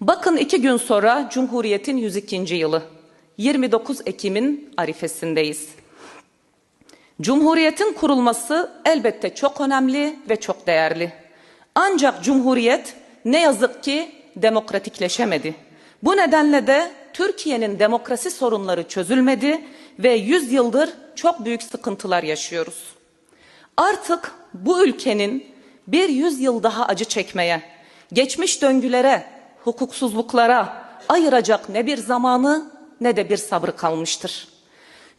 Bakın iki gün sonra Cumhuriyet'in 102. yılı. 29 Ekim'in arifesindeyiz. Cumhuriyetin kurulması elbette çok önemli ve çok değerli. Ancak Cumhuriyet ne yazık ki demokratikleşemedi. Bu nedenle de Türkiye'nin demokrasi sorunları çözülmedi ve 100 yıldır çok büyük sıkıntılar yaşıyoruz. Artık bu ülkenin bir yüzyıl daha acı çekmeye, geçmiş döngülere, hukuksuzluklara ayıracak ne bir zamanı ne de bir sabrı kalmıştır.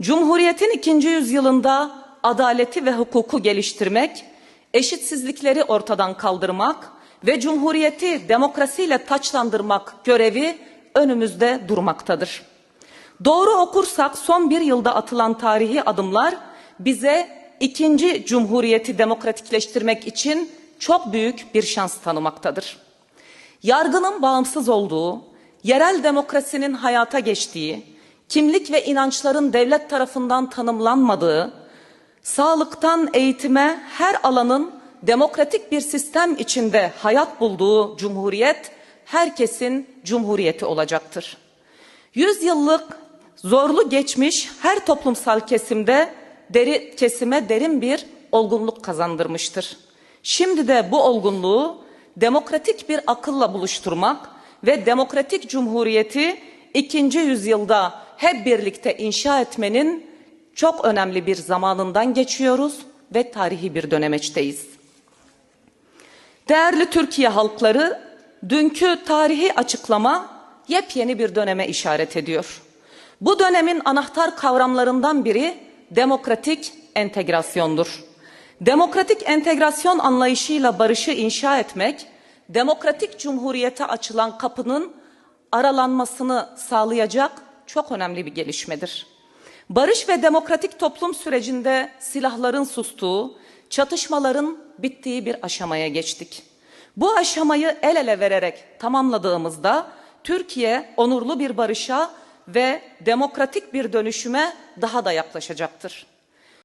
Cumhuriyetin ikinci yüzyılında adaleti ve hukuku geliştirmek, eşitsizlikleri ortadan kaldırmak ve cumhuriyeti demokrasiyle taçlandırmak görevi önümüzde durmaktadır. Doğru okursak son bir yılda atılan tarihi adımlar bize ikinci cumhuriyeti demokratikleştirmek için çok büyük bir şans tanımaktadır. Yargının bağımsız olduğu, yerel demokrasinin hayata geçtiği, kimlik ve inançların devlet tarafından tanımlanmadığı, sağlıktan eğitime her alanın demokratik bir sistem içinde hayat bulduğu cumhuriyet herkesin cumhuriyeti olacaktır. Yüzyıllık zorlu geçmiş her toplumsal kesimde deri, kesime derin bir olgunluk kazandırmıştır. Şimdi de bu olgunluğu demokratik bir akılla buluşturmak ve demokratik cumhuriyeti ikinci yüzyılda hep birlikte inşa etmenin çok önemli bir zamanından geçiyoruz ve tarihi bir dönemeçteyiz. Değerli Türkiye halkları, dünkü tarihi açıklama yepyeni bir döneme işaret ediyor. Bu dönemin anahtar kavramlarından biri demokratik entegrasyondur. Demokratik entegrasyon anlayışıyla barışı inşa etmek, demokratik cumhuriyete açılan kapının aralanmasını sağlayacak çok önemli bir gelişmedir. Barış ve demokratik toplum sürecinde silahların sustuğu, çatışmaların bittiği bir aşamaya geçtik. Bu aşamayı el ele vererek tamamladığımızda Türkiye onurlu bir barışa ve demokratik bir dönüşüme daha da yaklaşacaktır.